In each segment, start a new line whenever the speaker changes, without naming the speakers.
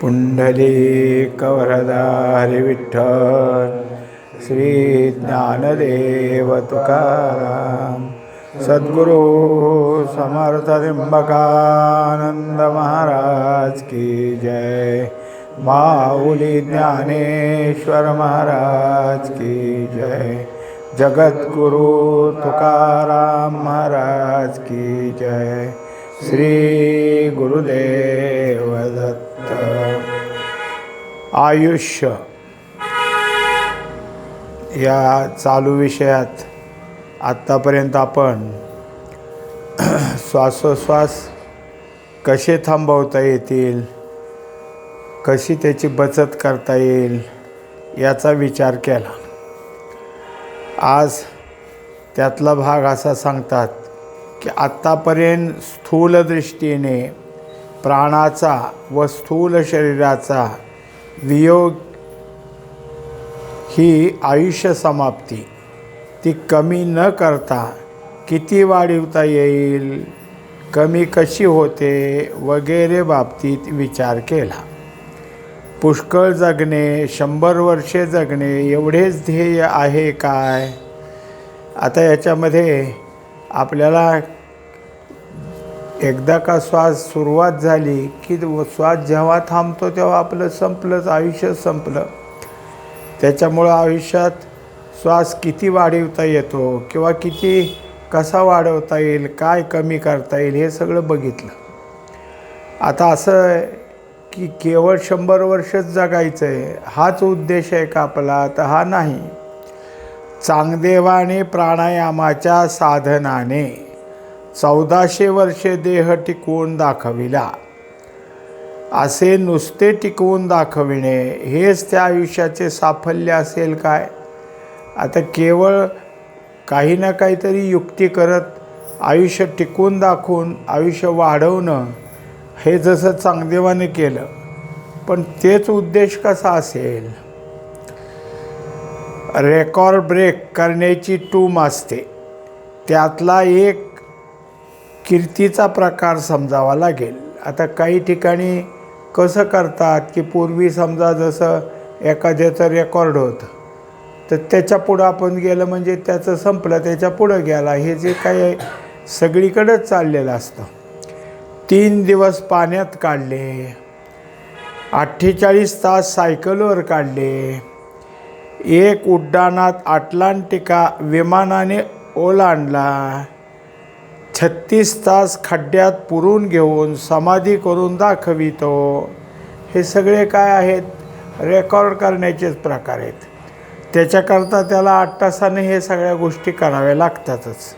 पुंडलीकवरदारि विठ्ठल श्री ज्ञानदेव तुकाराम सद्गुरु समर्थ त्र्यंबकानंद महाराज की जय। माऊली ज्ञानेश्वर महाराज की जय। जगद्गुरु तुकाराम महाराज की जय। श्री गुरुदेव दत्त आयुष्य या चालू विषयात आत्तापर्यंत आपण श्वासोश्वास कसे थांबवता येतील कशी त्याची बचत करता येईल याचा विचार केला. आज त्यातला भाग असा सांगतात की आत्तापर्यंत स्थूल दृष्टीने प्राणाचा व स्थूल शरीराचा वियोग ही आयुष्य समाप्ती. ती कमी न करता किती वाढवता येईल? कमी कशी होते? वगैरे बाबतीत विचार केला. पुष्कळ जगणे शंभर वर्षे जगणे एवढेच ध्येय आहे काय? आता याच्यामध्ये आपल्याला एकदा का श्वास सुरुवात झाली की श्वास जेव्हा थांबतो तेव्हा आपलं संपलंच आयुष्य संपलं. त्याच्यामुळं आयुष्यात श्वास किती वाढवता येतो किंवा किती कसा वाढवता येईल काय कमी करता येईल हे सगळं बघितलं. आता असं की केवळ शंभर वर्षच जगायचं आहे हाच उद्देश आहे का आपला? तर हा नाही. चांगदेवाने प्राणायामाच्या साधनाने चौदाशे वर्षे देह टिकवून दाखविला. असे नुसते टिकवून दाखविणे हेच त्या आयुष्याचे साफल्य असेल काय? आता केवळ काही ना काहीतरी युक्ती करत आयुष्य टिकवून दाखवून आयुष्य वाढवणं हे जसं चांगदेवाने केलं पण तेच उद्देश कसा असेल? रेकॉर्ड ब्रेक करण्याची टूम असते. त्यातला एक कीर्तीचा प्रकार समजावा लागेल. आता काही ठिकाणी कसं करतात की पूर्वी समजा जसं एखाद्याचं रेकॉर्ड होतं तर त्याच्या पुढं आपण गेलं म्हणजे त्याचं संपलं त्याच्या पुढं गेला. हे जे काही सगळीकडंच चाललेलं असतं. तीन दिवस पाण्यात काढले अठ्ठेचाळीस तास सायकलवर काढले एक उड्डाणात अटलांटिका विमानाने ओलांडला छत्तीस तास खड्ड्यात पुरून घेऊन समाधी करून दाखवितो हे सगळे काय आहेत? रेकॉर्ड करण्याचेच प्रकार आहेत. त्याच्याकरता त्याला आठ तासाने हे सगळ्या गोष्टी कराव्या लागतातच.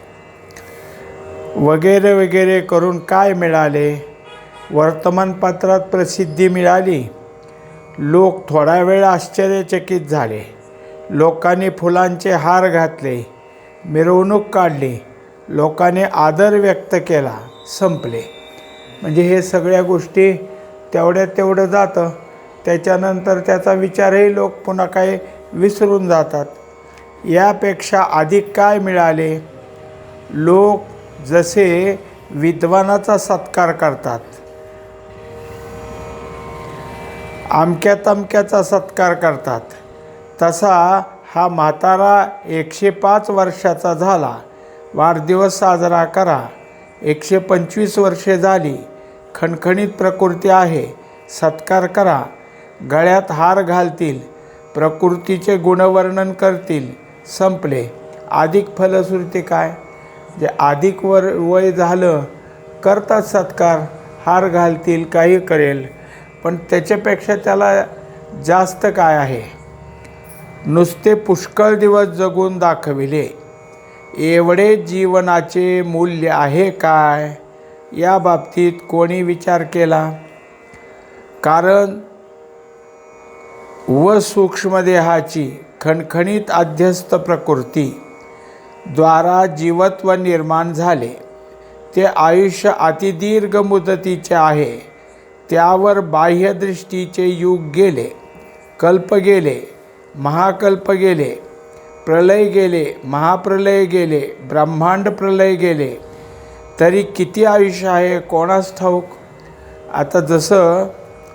वगैरे वगैरे करून काय मिळाले? वर्तमानपत्रात प्रसिद्धी मिळाली? लोक थोडा वेळ आश्चर्यचकित झाले. लोकांनी फुलांचे हार घातले. मिरवणूक काढली. लोकांनी आदर व्यक्त केला संपले. म्हणजे हे सगळ्या गोष्टी तेवढ्यात तेवढं जातं. त्याच्यानंतर त्याचा विचारही लोक पुन्हा काही विसरून जातात. यापेक्षा अधिक काय मिळाले? लोक जसे विद्वानाचा सत्कार करतात आमक्या तमक्याचा सत्कार करतात तसा हा म्हातारा एकशे पाच वर्षाचा झाला. वाढदिवस साजरा करा. एकशे पंचवीस वर्षे झाली. खणखणीत प्रकृती आहे. सत्कार करा. गळ्यात हार घालतील. प्रकृतीचे गुणवर्णन करतील. संपले. अधिक फलश्रुती काय? जे अधिक वर वय झालं करतात सत्कार हार घालतील काही करेल. पण त्याच्यापेक्षा त्याला जास्त काय आहे? नुसते पुष्कळ दिवस जगून दाखविले. एवढे जीवनाचे मूल्य आहे काय? या बाबतीत कोणी विचार केला? कारण व सूक्ष्मदेहाची खणखणीत अध्यस्त प्रकृती द्वारा जीवत्व निर्माण झाले. ते आयुष्य अतिदीर्घ मुदतीचे आहे. त्यावर बाह्यदृष्टीचे युग गेले कल्प गेले महाकल्प गेले. प्रलय गेले महाप्रलय गेले ब्रह्मांड प्रलय गेले. तरी किती आयुष्य आहे? कोणास ठाऊक? आता जसं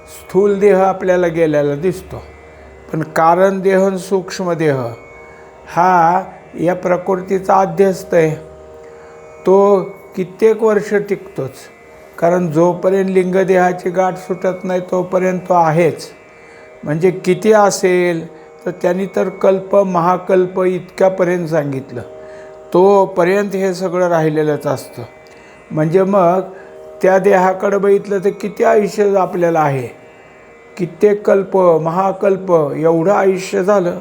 स्थूल देह आपल्याला गेलेला दिसतो पण कारण देह आणि सूक्ष्म देह हा या प्रकृतीचा अध्यस्त आहे. तो कित्येक वर्ष टिकतोच कारण जोपर्यंत लिंगदेहाची गाठ सुटत नाही तोपर्यंत तो आहेच. म्हणजे किती असेल? तर त्यांनी तर कल्प महाकल्प इतक्यापर्यंत सांगितलं. तोपर्यंत हे सगळं राहिलेलंच असतं. म्हणजे मग त्या देहाकडं बघितलं तर किती आयुष्य आपल्याला आहे? कित्येक कल्प महाकल्प एवढं आयुष्य झालं.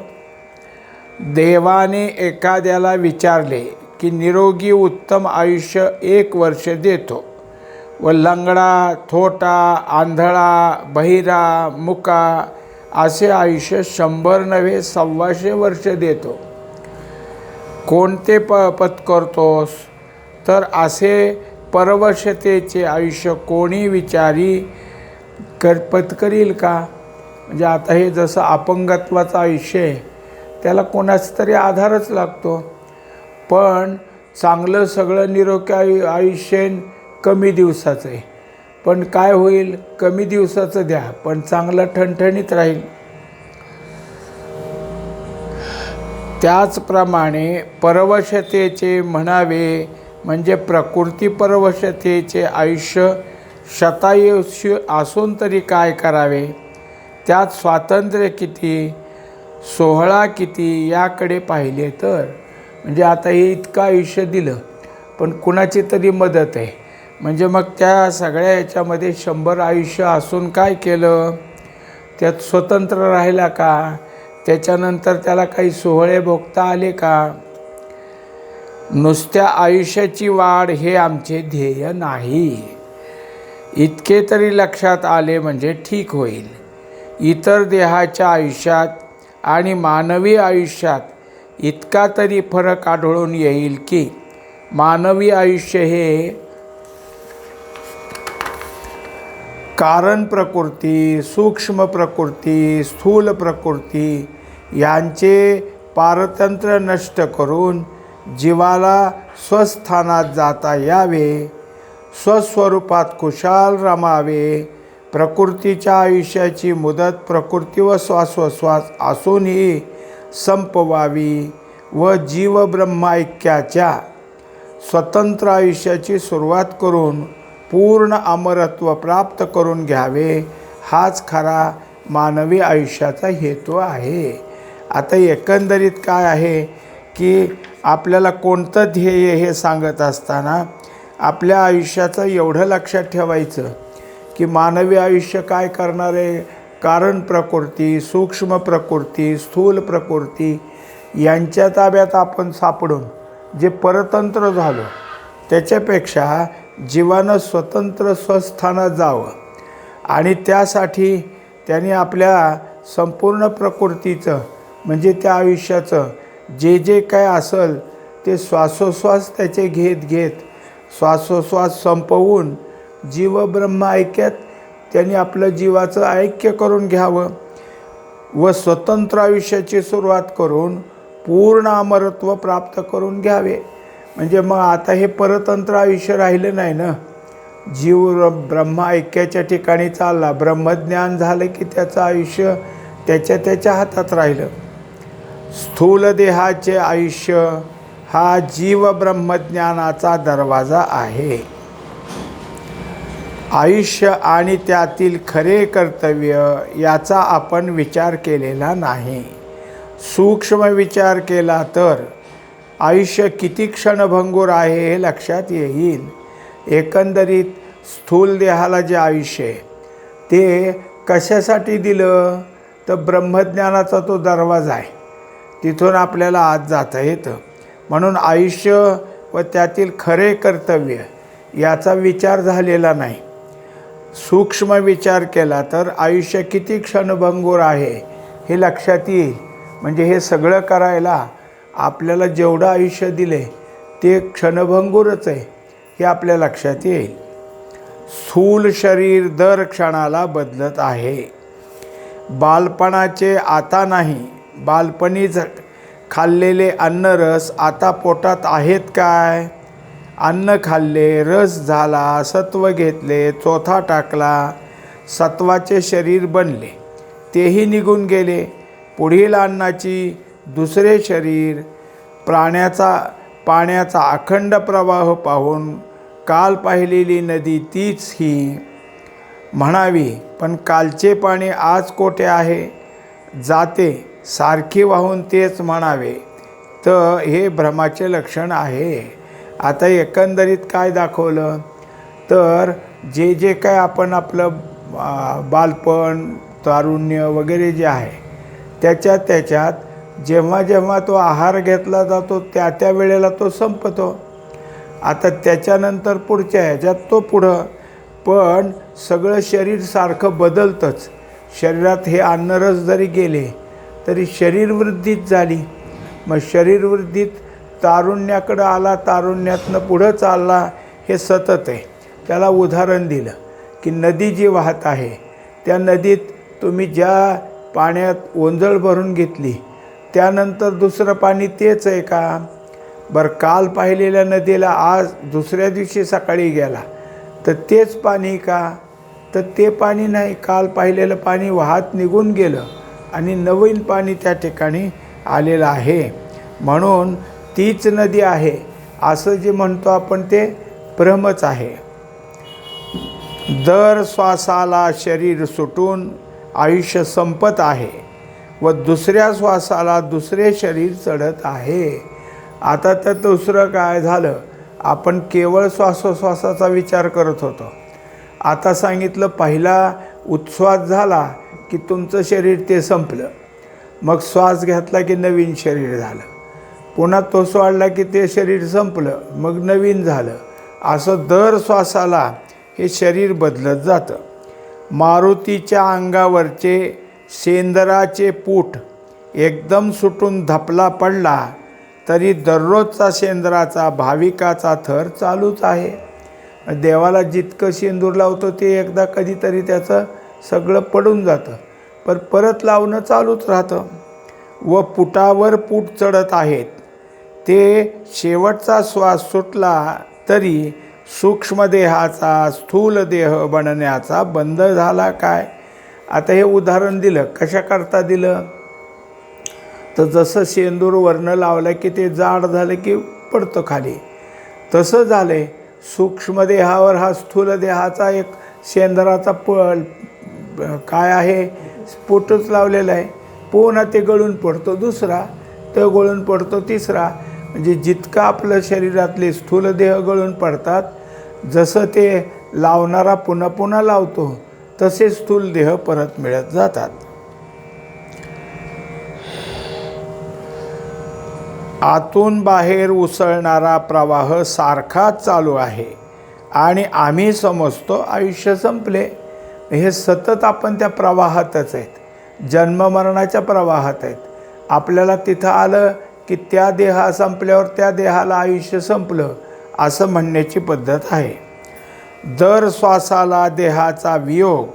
देवाने एखाद्याला विचारले की निरोगी उत्तम आयुष्य एक वर्ष देतो. व लंगडा थोटा आंधळा बहिरा मुका असे आयुष्य शंभर नव्हे सव्वाशे वर्ष देतो. कोणते प पत्करतोस तर असे परवशतेचे आयुष्य कोणी विचारी कर पत्करील का? म्हणजे आता हे जसं अपंगत्वाचं आयुष्य आहे त्याला कोणाचा तरी आधारच लागतो. पण चांगलं सगळं निरोगी आयु आयुष्य कमी दिवसाचं आहे. पण काय होईल? कमी दिवसाचं द्या पण चांगलं ठणठणीत राहील. त्याचप्रमाणे परवशतेचे म्हणावे म्हणजे प्रकृती परवशतेचे आयुष्य शतायुष्य असून तरी काय करावे? त्यात स्वातंत्र्य किती? सोहळा किती? याकडे पाहिले तर म्हणजे आता हे इतकं आयुष्य दिलं पण कुणाची तरी मदत आहे. म्हणजे मग त्या सगळ्या याच्यामध्ये शंभर आयुष्य असून काय केलं? त्यात स्वतंत्र राहिला का? त्याच्यानंतर त्याला काही सोहळे भोगता आले का? नुसत्या आयुष्याची वाढ हे आमचे ध्येय नाही. इतके तरी लक्षात आले म्हणजे ठीक होईल. इतर देहाच्या आयुष्यात आणि मानवी आयुष्यात इतका तरी फरक आढळून येईल की मानवी आयुष्य हे कारण प्रकृती सूक्ष्म प्रकृती स्थूल प्रकृती यांचे पारतंत्र्य नष्ट करून जीवाला स्वस्थानात जाता यावे स्वस्वरूपात कुशाल रमावे प्रकृतीच्या आयुष्याची मुदत प्रकृती व श्वासोश्वास असूनही संपवावी व जीवब्रह्माऐक्याच्या स्वतंत्र आयुष्याची सुरुवात करून पूर्ण अमरत्व प्राप्त करून घ्यावे हाच खरा मानवी आयुष्याचा हेतू आहे. आता एकंदरीत काय आहे की आपल्याला कोणतं ध्येय हे सांगत असताना आपल्या आयुष्याचं एवढं लक्षात ठेवायचं की मानवी आयुष्य काय करणार आहे कारण प्रकृती सूक्ष्म प्रकृती स्थूल प्रकृती यांच्या ताब्यात आपण सापडून जे परतंत्र झालो त्याच्यापेक्षा जीवानं स्वतंत्र स्वस्थानात जावं. आणि त्यासाठी त्यांनी आपल्या संपूर्ण प्रकृतीचं म्हणजे त्या आयुष्याचं जे जे काय असेल ते श्वासोश्वास त्याचे घेत घेत श्वासोश्वास संपवून जीवब्रह्म ऐक्यात त्यांनी आपलं जीवाचं ऐक्य करून घ्यावं व स्वतंत्र आयुष्याची सुरुवात करून पूर्ण अमरत्व प्राप्त करून घ्यावे. म्हणजे मग आता हे परतंत्र आयुष्य राहिलं नाही ना? जीव ब्रह्मा ऐक्याच्या ठिकाणी चालला. ब्रह्मज्ञान झालं की त्याचं आयुष्य त्याच्या त्याच्या हातात राहिलं. स्थूल देहाचे आयुष्य हा जीव ब्रह्मज्ञानाचा दरवाजा आहे. आयुष्य आणि त्यातील खरे कर्तव्य याचा आपण विचार केलेला नाही. सूक्ष्म विचार केला तर आयुष्य किती क्षणभंगूर आहे हे लक्षात येईल. एकंदरीत स्थूल देहाला जे आयुष्य आहे ते कशासाठी दिलं? तर ब्रह्मज्ञानाचा तो दरवाजा आहे. तिथून आपल्याला आत जाता येतं. म्हणून आयुष्य व त्यातील खरे कर्तव्य याचा विचार झालेला नाही. सूक्ष्म विचार केला तर आयुष्य किती क्षणभंगूर आहे हे लक्षात येईल. म्हणजे हे सगळं करायला आपल्याला जेवढं आयुष्य दिले ते क्षणभंगूरच आहे हे आपल्या लक्षात येईल. स्थूल शरीर दर क्षणाला बदलत आहे. बालपणाचे आता नाही बालपणीच खाल्लेले खाल्लेले अन्नरस आता पोटात आहेत काय? अन्न खाल्ले रस झाला सत्व घेतले चोथा टाकला सत्वाचे शरीर बनले तेही निघून गेले. पुढील अन्नाची दुसरे शरीर प्राण्याचा पाण्याचा अखंड प्रवाह पाहून काल पाहिलेली नदी तीच ही. म्हणावी पण कालचे पाणी आज कोठे आहे? जाते सारखी वाहून तेच म्हणावे. तर हे भ्रमाचे लक्षण आहे. आता एकंदरीत काय दाखवलं? तर जे जे काय आपण आपलं बालपण तारुण्य वगैरे जे आहे त्याच्यात त्याच्यात जेव्हा जेव्हा तो आहार घेतला जातो त्या त्या वेळेला तो संपतो. आता त्याच्यानंतर पुढच्या ह्याच्यात तो पुढं. पण सगळं शरीर सारखं बदलतंच. शरीरात हे अन्नरस जरी गेले तरी शरीरवृद्धीच झाली. मग शरीरवृद्धीत तारुण्याकडं आला तारुण्यातनं पुढं चालला हे सतत आहे. त्याला उदाहरण दिलं की नदी जी वाहत आहे त्या नदीत तुम्ही ज्या पाण्यात ओंजळ भरून घेतली त्यानंतर दुसरं पाणी तेच आहे का? बरं काल पाहिलेल्या नदीला आज दुसऱ्या दिवशी सकाळी गेला. तर तेच पाणी का? तर ते पाणी नाही काल पाहिलेलं पाणी वाहत निघून गेलं आणि नवीन पाणी त्या ठिकाणी आलेलं आहे. म्हणून तीच नदी आहे असं जे म्हणतो आपण ते भ्रमच आहे. दर श्वासाला शरीर सुटून आयुष्य संपत आहे. व दुसऱ्या श्वासाला दुसरे शरीर चढत आहे. आता तर दुसरं काय झालं? आपण केवळ श्वासोश्वासाचा विचार करत होतो. आता सांगितलं पहिला उच्छ्वास झाला की तुमचं शरीर ते संपलं. मग श्वास घेतला की नवीन शरीर झालं. पुन्हा तो सोडला की ते शरीर संपलं. मग नवीन झालं. असं दर श्वासाला हे शरीर बदलत जातं. मारुतीच्या अंगावरचे शेंदराचे पूठ एकदम सुटून धपला पडला तरी दररोजचा शेंदराचा भाविकाचा थर चालूच आहे. देवाला जितकं शेंदूर लावतो ते एकदा कधीतरी त्याचं सगळं पडून जातं पण परत लावणं चालूच राहतं. व पुटावर पूट चढत आहेत. ते शेवटचा श्वास सुटला तरी सूक्ष्मदेहाचा स्थूल देह बनण्याचा बंद झाला काय? आता हे उदाहरण दिलं कशाकरता दिलं? तर जसं शेंदूर वर्ण लावलं की ते जाड झालं की पडतं खाली. तसं झालं आहे सूक्ष्मदेहावर हा स्थूल देहाचा एक शेंदराचा प काय आहे? स्फोटच लावलेला आहे. पुन्हा ते गळून पडतो दुसरा तो गळून पडतो तिसरा. म्हणजे जितकं आपलं शरीरातले स्थूल देह गळून पडतात जसं ते लावणारा पुन्हा पुन्हा लावतो तसे स्थूल देह परत मिळत जातात. आतून बाहेर उसळणारा प्रवाह सारखाच चालू आहे आणि आम्ही समजतो आयुष्य संपले. हे सतत आपण त्या प्रवाहातच आहेत. जन्ममरणाच्या प्रवाहात आहेत. आपल्याला तिथं आलं की त्या देहा संपल्यावर त्या देहाला आयुष्य संपलं असं म्हणण्याची पद्धत आहे. दर श्वासाला देहाचा वियोग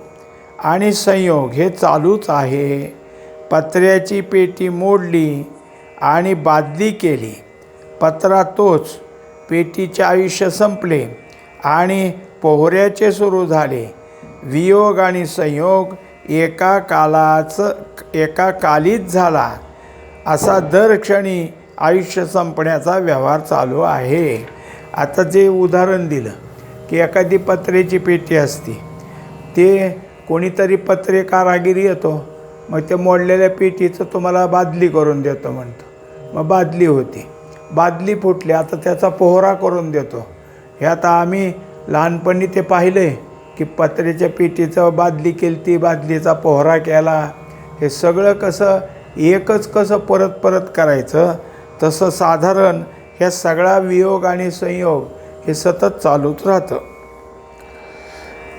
आणि संयोग हे चालूच आहे. पत्र्याची पेटी मोडली आणि बादली केली. पत्रा तोच पेटीचे आयुष्य संपले आणि पोहऱ्याचे सुरू झाले. वियोग आणि संयोग एका कालाच एका कालीच झाला. असा दर क्षणी आयुष्य संपण्याचा व्यवहार चालू आहे. आता जे उदाहरण दिलं. की एखादी पत्र्याची पेटी असते. ते कोणीतरी पत्रे कारागिरी येतो मग ते मोडलेल्या पेटीचं तुम्हाला बादली करून देतो म्हणतो. मग बादली होती. बादली फुटली आता त्याचा पोहरा करून देतो. हे आता आम्ही लहानपणी ते पाहिले की पत्र्याच्या पेटीचं बादली केली ती बादलीचा पोहरा केला. हे सगळं कसं एकच कसं परत परत करायचं तसं साधारण ह्या सगळा वियोग आणि संयोग हे सतत चालूच राहतं.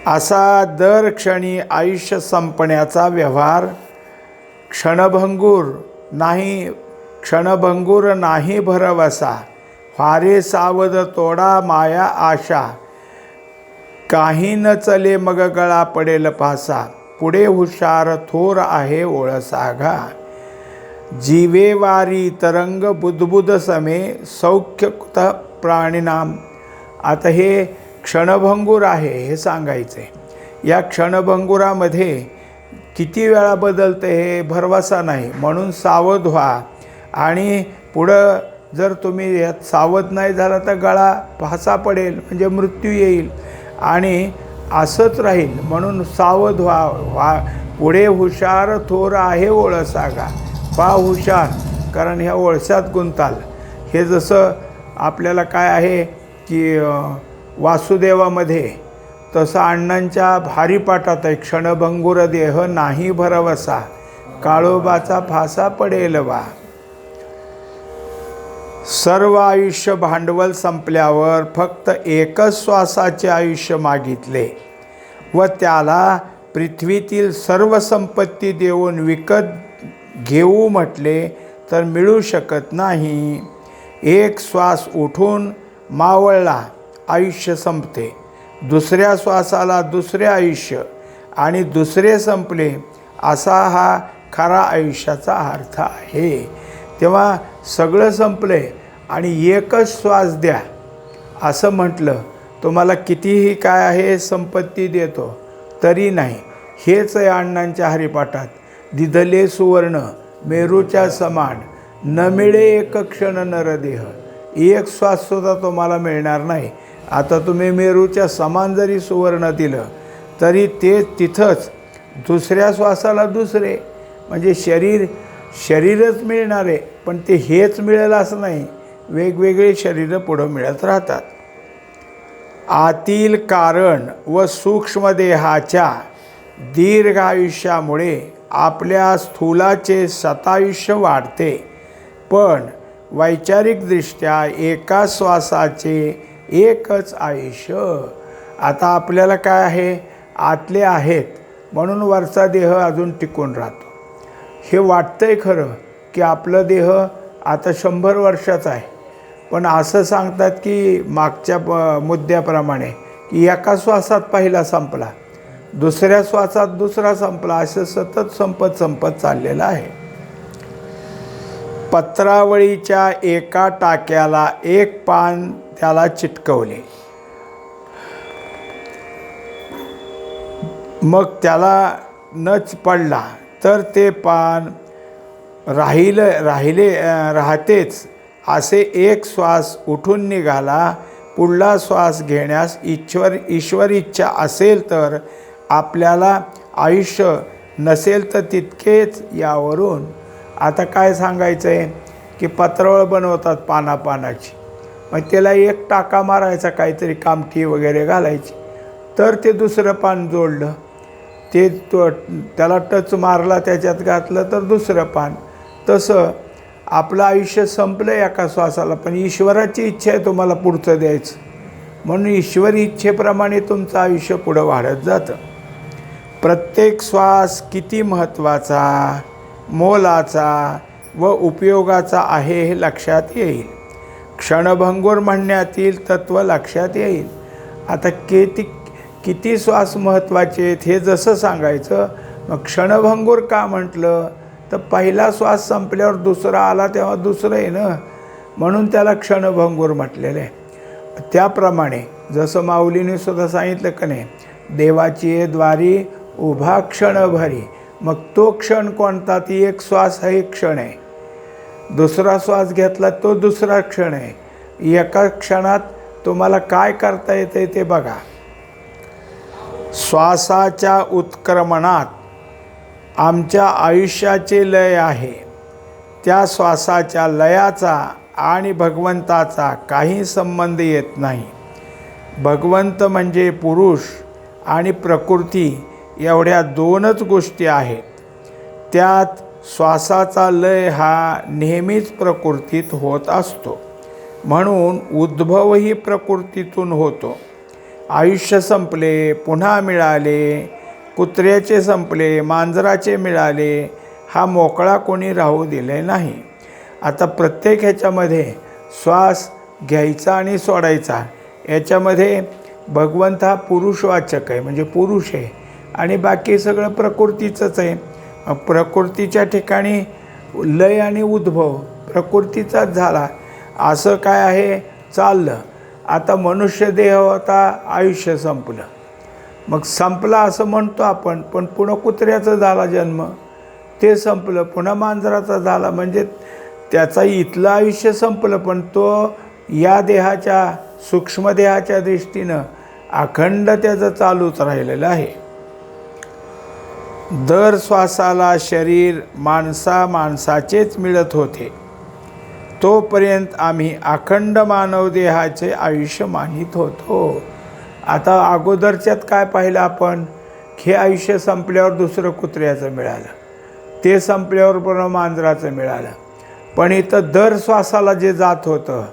असा दर क्षणी आयुष्य संपण्याचा व्यवहार क्षणभंगूर नाही क्षणभंगूर नाही भरवसा फारे सावध तोडा माया आशा. काही न चले मग गळा पडेल पासा पुढे हुशार थोर आहे ओळसाघा. जीवे वारी तरंग बुदबुद समे सौख्यकृत प्राणिनाम आता हे क्षणभंगूर आहे हे सांगायचं आहे या क्षणभंगुरामध्ये किती वेळा बदलतं हे भरवसा नाही. म्हणून सावध व्हा. आणि पुढं जर तुम्ही यात सावध नाही झाला तर गळा फासा पडेल म्हणजे मृत्यू येईल. आणि असंच राहील. म्हणून सावध व्हा व्हा. पुढे हुशार थोर आहे ओळसागा. पा हुशार कारण ह्या ओळशात गुंताल. हे जसं आपल्याला काय आहे की वासुदेवामध्ये तसं अण्णांच्या भारीपाठात आहे क्षणभंगुर देह नाही भरवसा काळोबाचा फासा पडेल वा. सर्व आयुष्य भांडवल संपल्यावर फक्त एकच श्वासाचे आयुष्य मागितले व त्याला पृथ्वीतील सर्व संपत्ती देऊन विकत घेऊ म्हटले तर मिळू शकत नाही. एक श्वास उठून मावळला आयुष्य संपते. दुसऱ्या श्वासाला दुसरे आयुष्य आणि दुसरे संपले असा हा खरा आयुष्याचा अर्थ आहे. तेव्हा सगळं संपले आणि एकच श्वास द्या. असं म्हटलं तुम्हाला कितीही काय आहे संपत्ती देतो. तरी नाही. हेच आहे अण्णांच्या हरिपाठात. दिधले सुवर्ण मेरूच्या समान. न मिळे एक क्षण नरदेह. एक श्वाससुद्धा तुम्हाला मिळणार नाही. आता तुम्ही मेरूच्या समान जरी सुवर्ण दिलं तरी ते तिथंच दुसऱ्या श्वासाला दुसरे. म्हणजे शरीर शरीरच मिळणार आहे पण ते हेच मिळेल असं नाही. वेगवेगळे शरीरं पुढं मिळत राहतात. आतील कारण व सूक्ष्मदेहाच्या दीर्घ आयुष्यामुळे आपल्या स्थूलाचे सतायुष्य वाढते. पण वैचारिकदृष्ट्या एका श्वासाचे एकच आयुष्य. आता आपल्याला काय आहे? आतले आहेत. म्हणून वरचा देह अजून टिकून राहतो. हे वाटतंय खरं की आपलं देह आता शंभर वर्षाचा आहे. पण असं सांगतात की मागच्या प मुद्द्याप्रमाणे की एका श्वासात पहिला संपला. दुसऱ्या श्वासात दुसरा संपला. असं सतत संपत संपत चाललेलं आहे. पत्रावळीच्या एका टाक्याला एक पान त्याला चिटकवले. मग त्याला नच पडला. तर ते पान राहिलं राहिले राहतेच. असे एक श्वास उठून निघाला. पुढला श्वास घेण्यास ईश्वर ईश्वर इच्छा असेल तर आपल्याला आयुष्य नसेल तर तितकेच यावरून आता काय सांगायचं आहे की पत्रावळ बनवतात पानापानाची. मग त्याला एक टाका मारायचा काहीतरी कामठी वगैरे घालायची. तर ते दुसरं पान जोडलं. ते तो त्याला टच मारला त्याच्यात घातलं तर दुसरं पान. तसं आपलं आयुष्य संपलं एका श्वासाला पण ईश्वराची इच्छा आहे तुम्हाला पुढचं द्यायचं. म्हणून ईश्वरी इच्छेप्रमाणे तुमचं आयुष्य पुढं वाढत जातं. प्रत्येक श्वास किती महत्त्वाचा? मोलाचा व उपयोगाचा आहे हे लक्षात येईल. क्षणभंगूर म्हणण्यातील तत्त्व लक्षात येईल. आता किती किती श्वास महत्त्वाचे आहेत हे जसं सांगायचं मग क्षणभंगूर का म्हटलं? तर पहिला श्वास संपल्यावर दुसरा आला तेव्हा दुसरं आहे ना? म्हणून त्याला क्षणभंगूर म्हटलेलं आहे. त्याप्रमाणे जसं माऊलीने सुद्धा सांगितलं का नाही देवाची द्वारी उभा क्षणभरी मग तो क्षण कोणता? ती एक श्वास हा एक क्षण आहे. दुसरा श्वास घेतला तो दुसरा क्षण आहे. एका क्षणात तुम्हाला काय करता येतं ते बघा. श्वासाच्या उत्क्रमणात आमच्या आयुष्याचे लय आहे. त्या श्वासाच्या लयाचा आणि भगवंताचा काही संबंध येत नाही. भगवंत म्हणजे पुरुष आणि प्रकृती एवढ्या दोनच गोष्टी आहेत. त्यात श्वासाचा लय हा नेहमीच प्रकृतीत होत असतो. म्हणून उद्भवही प्रकृतीतून होतो. आयुष्य संपले पुन्हा मिळाले कुत्र्याचे संपले मांजराचे मिळाले हा मोकळा कोणी राहू दिले नाही. आता प्रत्येक ह्याच्यामध्ये श्वास घ्यायचा आणि सोडायचा. याच्यामध्ये भगवंत हा पुरुषवाचक आहे म्हणजे पुरुष आहे. आणि बाकी सगळं प्रकृतीचंच आहे. प्रकृतीच्या ठिकाणी लय आणि उद्भव प्रकृतीचाच झाला. असं काय आहे? चाललं. आता मनुष्य देह होता आयुष्य संपलं. मग संपला असं म्हणतो आपण पण पुन्हा कुत्र्याचा झाला जन्म. ते संपलं पुन्हा मांजराचा झाला. म्हणजे त्याचा इथलं आयुष्य संपलं पण तो या देहाच्या सूक्ष्मदेहाच्या दृष्टीनं अखंड त्याचं चालूच राहिलेलं आहे. दर श्वासाला शरीर माणसा माणसाचेच मिळत होते. तोपर्यंत आम्ही अखंड मानव देहाचे आयुष्य मानित होतो. आता अगोदरच्यात काय पाहिलं आपण? हे आयुष्य संपल्यावर दुसरं कुत्र्याचं मिळालं. ते संपल्यावर पण मांजराचं मिळालं. पण इथं दर श्वासाला जे जात होतं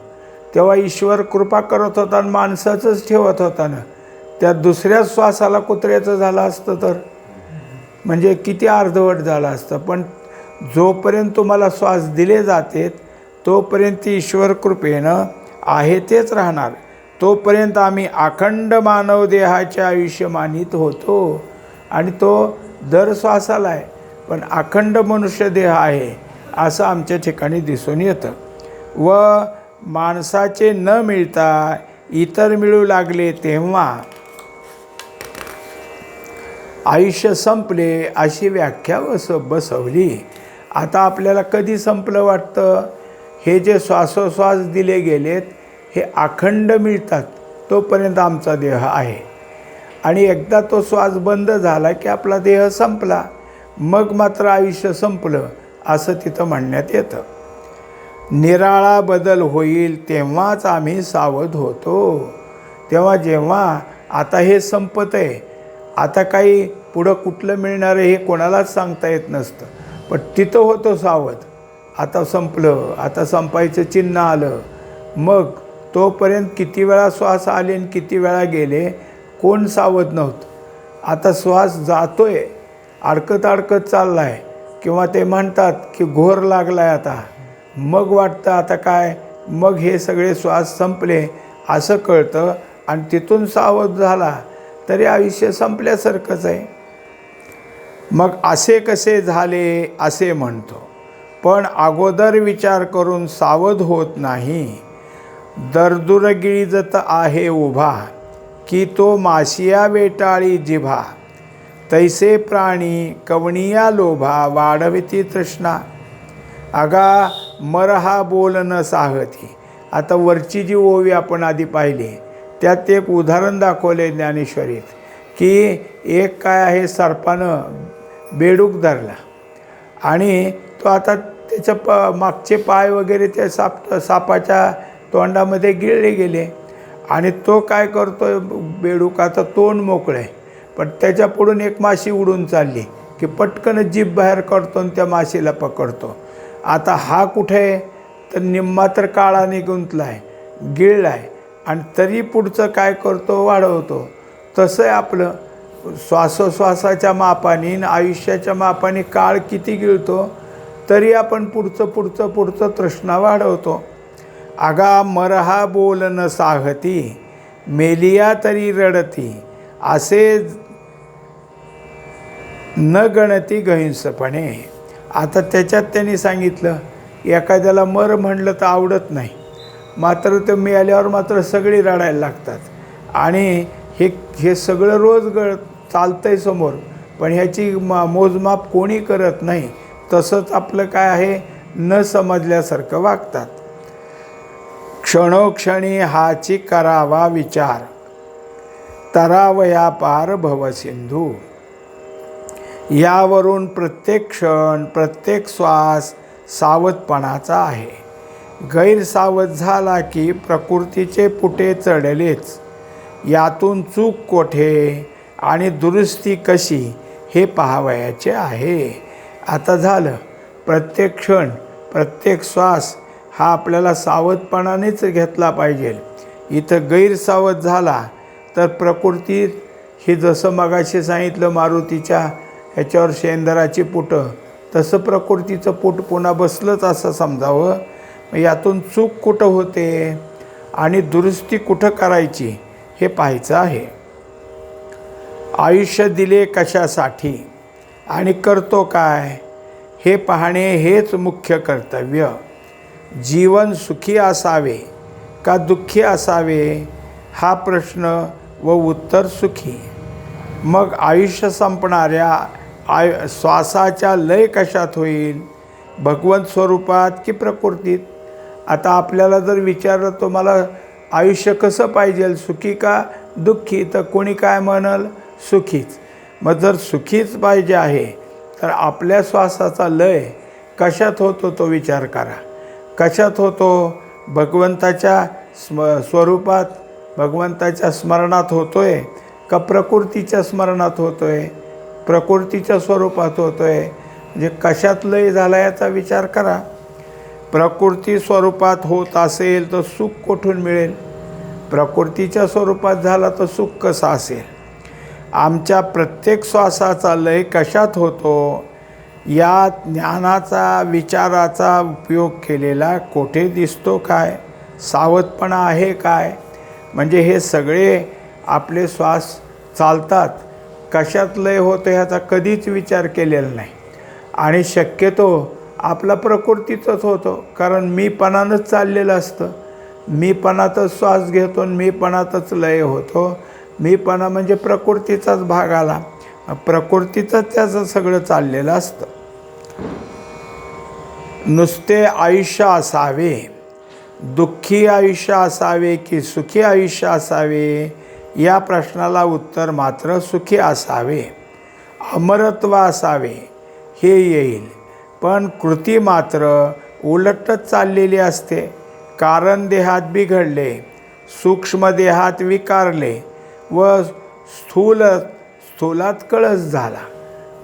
तेव्हा ईश्वर कृपा करत होता आणि माणसाचंच ठेवत होता ना? त्या दुसऱ्या श्वासाला कुत्र्याचं झालं असतं तर? म्हणजे किती अर्धवट झालं असतं. पण जोपर्यंत तुम्हाला श्वास दिले जाते तोपर्यंत ईश्वर कृपेनं आहे तेच राहणार. तोपर्यंत आम्ही अखंड मानव देहाचे आयुष्य मानित होतो. आणि तो दर श्वासाला आहे पण अखंड मनुष्य देह आहे असं आमच्या ठिकाणी दिसून येतं. व माणसाचे न मिळता इतर मिळू लागले तेव्हा आयुष्य संपले अशी व्याख्या बस बसवली. आता आपल्याला कधी संपलं वाटतं? हे जे श्वासोश्वास दिले गेलेत हे अखंड मिळतात तोपर्यंत आमचा देह आहे. आणि एकदा तो श्वास बंद झाला की आपला देह संपला. मग मात्र आयुष्य संपलं असं तिथं म्हणण्यात येतं. निराळा बदल होईल तेव्हाच आम्ही सावध होतो. तेव्हा जेव्हा आता हे संपत आहे आता काही पुढं कुठलं मिळणार आहे हे कोणालाच सांगता येत नसतं. पण तिथं होतं सावध. आता संपलं. आता संपायचं चिन्ह आलं. मग तोपर्यंत किती वेळा श्वास आले आणि किती वेळा गेले कोण सावध नव्हतं. आता श्वास जातो आहे अडकत अडकत चालला आहे किंवा ते म्हणतात की घोर लागला आहे आता. मग वाटतं आता काय? मग हे सगळे श्वास संपले. असं कळतं आणि तिथून सावध झाला. तरी आयुष्य संपल्यासारखंच आहे. मग असे कसे झाले असे म्हणतो. पण अगोदर विचार करून सावध होत नाही. दरदुरगिळीजत आहे उभा की तो माशिया वेटाळी जिभा. तैसे प्राणी कवणिया लोभा वाढविती तृष्णा. अगा मरहा बोल न साहती आता वरची जी ओवी आपण आधी पाहिली त्यात एक उदाहरण दाखवले ज्ञानेश्वरीत की एक काय आहे सर्पानं बेडूक धरला. आणि तो आता त्याच्या प मागचे पाय वगैरे त्या साप सापाच्या तोंडामध्ये गिळले गेले. आणि तो काय करतो बेडूक आता तोंड मोकळं. आहे पण त्याच्या पुढून एक माशी उडून चालली की पटकन जीभ बाहेर काढतो आणि त्या माशीला पकडतो. आता हा कुठे आहे? तर निम्मा तर काळाने गुंतला आहे गिळला आहे आणि तरी पुढचं काय करतो वाढवतो. तसं आहे आपलं श्वासोश्वासाच्या मापाने आयुष्याच्या मापाने काळ किती गिळतो तरी आपण पुढचं पुढचं पुढचं तृष्णा वाढवतो. आगा मरहा बोल न साहती मेलिया तरी रडती. असे न गणती गहिंसपणे. आता त्याच्यात त्यांनी सांगितलं एखाद्याला मर म्हणलं तर आवडत नाही. मात्र ते मिळाल्यावर मात्र सगळी रडायला लागतात. आणि हे हे सगळं रोज गळ चालतं आहे समोर पण ह्याची मा मोजमाप कोणी करत नाही तसंच आपलं काय आहे न समजल्यासारखं वागतात. क्षणोक्षणी हाची करावा विचार. तरावया पार भवसिंधू यावरून प्रत्येक क्षण प्रत्येक श्वास सावधपणाचा आहे. गैरसावध झाला की प्रकृतीचे पुटे चढलेच. यातून चूक कोठे आणि दुरुस्ती कशी हे पाहावयाचे आहे. आता झालं. प्रत्येक क्षण प्रत्येक श्वास हा आपल्याला सावधपणानेच घेतला पाहिजे. इथं गैरसावध झाला तर प्रकृती हे जसं मगाशी सांगितलं मारुतीच्या ह्याच्यावर शेंदराची पुटं तसं प्रकृतीचं पुट पुन्हा बसलंच असं समजावं. यातून चूक कुठं होते आणि दुरुस्ती कुठं करायची हे पाहायचं आहे. आयुष्य दिले कशासाठी आणि करतो काय हे पाहणे हेच मुख्य कर्तव्य. जीवन सुखी असावे का दुःखी असावे हा प्रश्न व उत्तर सुखी. मग आयुष्य संपणाऱ्या आय श्वासाच्या लय कशात होईल? भगवंत स्वरूपात की प्रकृतीत? आता आपल्याला जर विचारलं तुम्हाला आयुष्य कसं पाहिजे? सुखी का दुःखी? तर कोणी काय म्हणाल? सुखीच. मग जर सुखीच पाहिजे आहे तर आपल्या श्वासाचा लय कशात होतो तो विचार करा. कशात होतो? भगवंताच्या स्म स्वरूपात भगवंताच्या स्मरणात होतो आहे का प्रकृतीच्या स्मरणात होतो आहे प्रकृतीच्या स्वरूपात होतो आहे म्हणजे कशात लय झाला याचा विचार करा. प्रकृती स्वरूपात होत असेल तर सुख कुठून मिळेल? प्रकृतीच्या स्वरूपात झाला तर सुख कसं असेल? आमच्या प्रत्येक श्वासाचा लय कशात होतो? या ज्ञानाचा विचाराचा उपयोग केलेला कोठे दिसतो काय? सावधपणा आहे काय? म्हणजे हे सगळे आपले श्वास चालतात. कशात लय होतं ह्याचा कधीच विचार केलेला नाही. आणि शक्यतो आपला प्रकृतीचंच होतो कारण मीपणानंच चाललेलं असतं. मीपणातच श्वास घेतो आणि मीपणातच लय होतो. मीपणा म्हणजे प्रकृतीचाच भाग आला. प्रकृतीचंच त्याचं सगळं चाललेलं असतं. नुसते आयुष्य असावे. दुःखी आयुष्य असावे की सुखी आयुष्य असावे या प्रश्नाला उत्तर मात्र सुखी असावे. अमरत्व असावे. हे येईल. पण कृती मात्र उलटच चाललेली असते. कारण देहात बिघडले सूक्ष्मदेहात विकारले व स्थूल स्थूलात कळस झाला.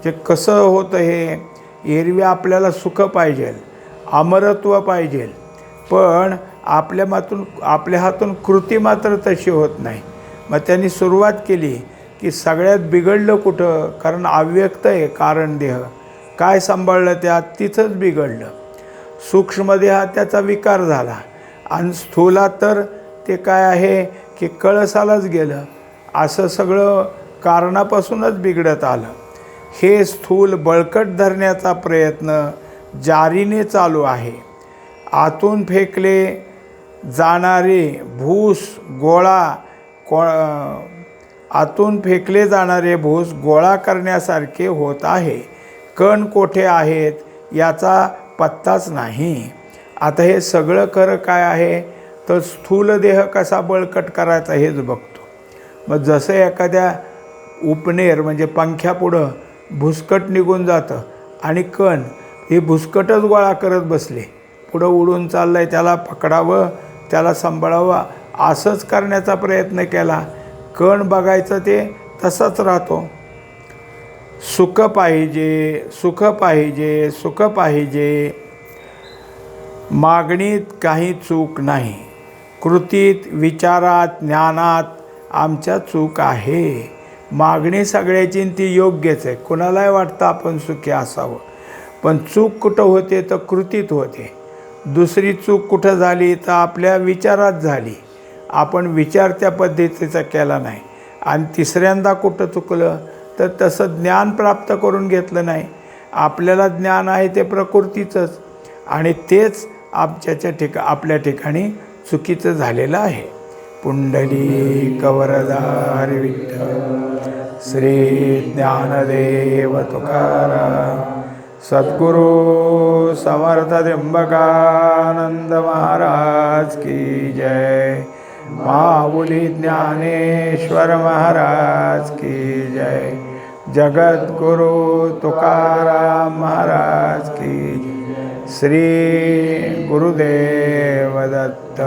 जे कसं होतं हे एरवी आपल्याला सुख पाहिजे अमरत्व पाहिजे. पण आपल्या मातून आपल्या हातून कृती मात्र तशी होत नाही. मग त्यांनी सुरुवात केली की सगळ्यात बिघडलं कुठं? कारण अव्यक्त आहे कारण देह. काय सांभाळलं त्यात? तिथंच बिघडलं. सूक्ष्मदेहा त्याचा विकार झाला. आणि स्थूलात तर ते काय आहे की कळसालाच गेलं. असं सगळं कारणापासूनच बिघडत आलं. हे स्थूल बळकट धरण्याचा प्रयत्न जारीने चालू आहे. आतून फेकले जाणारे भूस गोळा को आतून फेकले जाणारे भूस गोळा करण्यासारखे होत आहे. कण कोठे आहेत याचा पत्ताच नाही. आता हे सगळं खरं काय आहे? तर स्थूल देह कसा बळकट करायचा हेच बघतो. मग जसं एखाद्या उपनेर म्हणजे पंख्यापुढं भुसकट निघून जातं आणि कण हे भुसकटच गोळा करत बसले पुढं उडून चाललं आहे त्याला पकडावं त्याला सांभाळावं असंच करण्याचा प्रयत्न केला. कण बघायचं ते तसंच राहतो. सुख पाहिजे सुख पाहिजे सुख पाहिजे. मागणीत काही चूक नाही. कृतीत विचारात ज्ञानात आमच्या चूक आहे. मागणी सगळ्याची ती योग्यच आहे. कुणालाही वाटतं आपण सुखी असावं. पण चूक कुठं होते तर कृतीत होते. दुसरी चूक कुठं झाली तर आपल्या विचारात झाली. आपण विचार त्या पद्धतीचा केला नाही. आणि तिसऱ्यांदा कुठं चुकलं? तर तसं ज्ञान प्राप्त करून घेतलं नाही. आपल्याला ज्ञान आहे ते प्रकृतीचंच. आणि तेच आमच्याच्या ठिका आपल्या ठिकाणी चुकीचं झालेलं आहे. पुंडली कवरदार विठ्ठल श्री ज्ञानदेव तुकाराम सद्गुरु समर्थ त्र्यंबकानंद महाराज की जय. माऊली ज्ञानेश्वर महाराज की जय जगद्गुरु तुकाराम महाराज की जय. श्री गुरुदेव दत्त